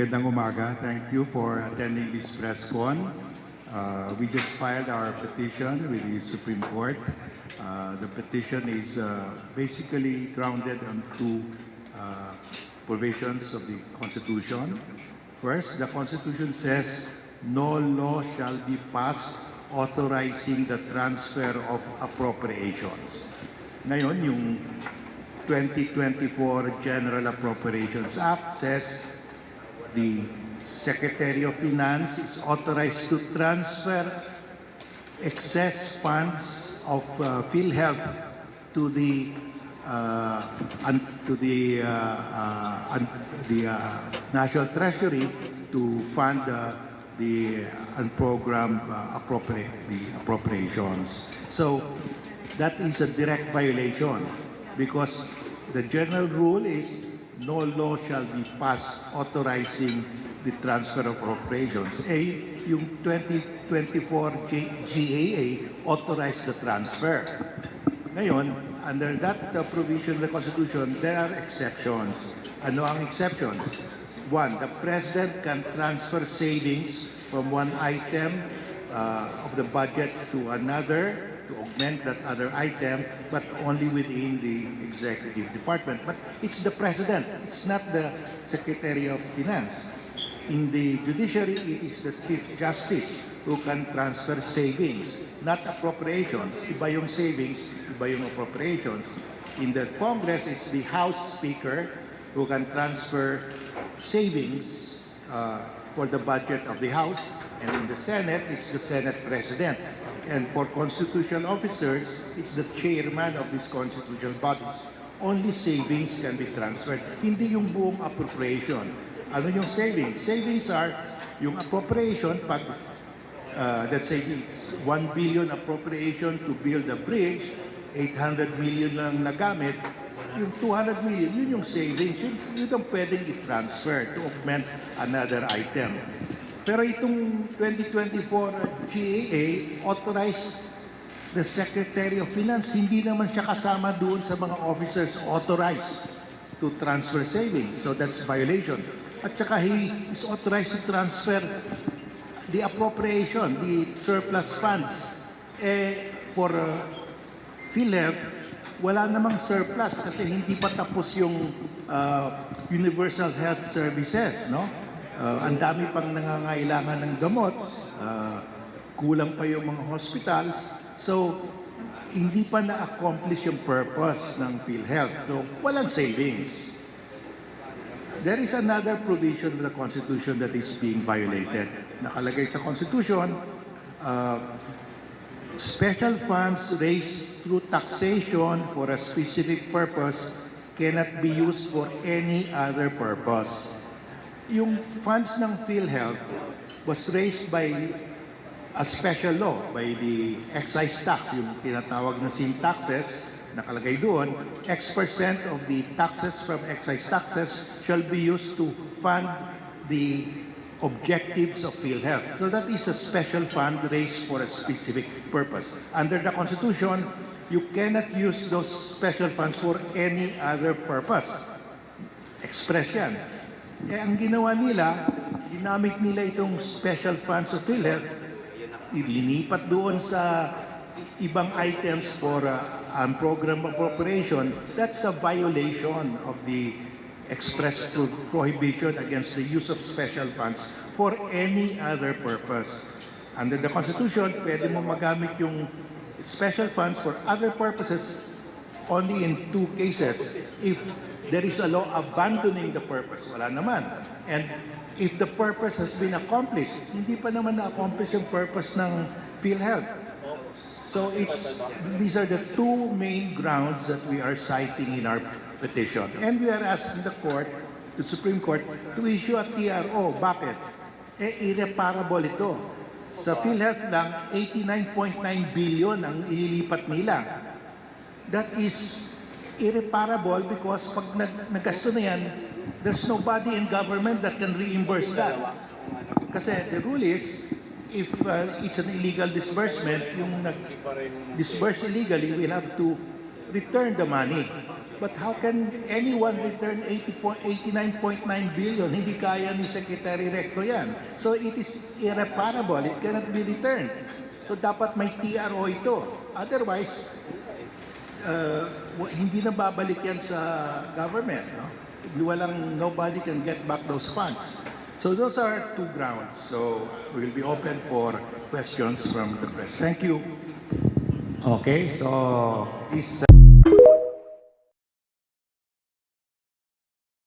Magandang umaga. Thank you for attending this press con. Uh, we just filed our petition with the Supreme Court. Uh, the petition is uh, basically grounded on two uh, provisions of the Constitution. First, the Constitution says no law shall be passed authorizing the transfer of appropriations. Ngayon, yung 2024 General Appropriations Act says the Secretary of Finance is authorized to transfer excess funds of uh, PhilHealth to the uh, un- to the uh, uh, un- the uh, National Treasury to fund uh, the unprogrammed uh, appropriate the appropriations. So that is a direct violation because the general rule is no law shall be passed authorizing the transfer of appropriations. A, yung 2024 G- GAA authorized the transfer. Ngayon, under that uh, provision of the Constitution, there are exceptions. Ano ang exceptions? One, the President can transfer savings from one item uh, of the budget to another to augment that other item, but only within the executive department. But it's the President, it's not the Secretary of Finance. In the judiciary, it is the Chief Justice who can transfer savings, not appropriations. Iba yung savings, iba yung appropriations. In the Congress, it's the House Speaker who can transfer savings uh, for the budget of the House. And in the Senate, it's the Senate President. And for constitutional officers, it's the chairman of these constitutional bodies. Only savings can be transferred, hindi yung buong appropriation. Ano yung savings? Savings are yung appropriation pag uh, let's say it's 1 billion appropriation to build a bridge, 800 million lang nagamit, yung 200 million, yun yung savings, yun, yun ang pwedeng i-transfer to augment another item. Pero itong 2024 GAA authorized the Secretary of Finance, hindi naman siya kasama doon sa mga officers authorized to transfer savings. So that's violation. At saka he is authorized to transfer the appropriation, the surplus funds. Eh, for uh, PhilHealth, wala namang surplus kasi hindi pa tapos yung uh, universal health services, no? Uh, ang dami pang nangangailangan ng gamot, uh, kulang pa yung mga hospitals. So, hindi pa na-accomplish yung purpose ng PhilHealth. So, walang savings. There is another provision of the Constitution that is being violated. Nakalagay sa Constitution, uh, special funds raised through taxation for a specific purpose cannot be used for any other purpose. Yung funds ng PhilHealth was raised by a special law by the excise tax, yung tinatawag na sin taxes, nakalagay doon, X percent of the taxes from excise taxes shall be used to fund the objectives of PhilHealth. So that is a special fund raised for a specific purpose. Under the Constitution, you cannot use those special funds for any other purpose. Expression. Eh, ang ginawa nila, ginamit nila itong special funds of PhilHealth, ilinipat doon sa ibang items for uh, um, program appropriation, that's a violation of the express pro- prohibition against the use of special funds for any other purpose. Under the Constitution, pwede mo magamit yung special funds for other purposes only in two cases. If there is a law abandoning the purpose, wala naman. And if the purpose has been accomplished, hindi pa naman na-accomplish yung purpose ng PhilHealth. So it's these are the two main grounds that we are citing in our petition. And we are asking the court, the Supreme Court, to issue a TRO. Bakit? Eh, irreparable ito. Sa PhilHealth lang, 89.9 billion ang ililipat nila. That is irreparable because pag nag nagasto na yan, there's nobody in government that can reimburse that. Kasi the rule is, if uh, it's an illegal disbursement, yung nag-disburse illegally will have to return the money. But how can anyone return 80 po- 89.9 billion? Hindi kaya ni Secretary Recto yan. So it is irreparable. It cannot be returned. So dapat may TRO ito. Otherwise, uh, hindi na babalik yan sa government. No? Walang, nobody can get back those funds. So those are two grounds. So we'll be open for questions from the press. Thank you. Okay, so this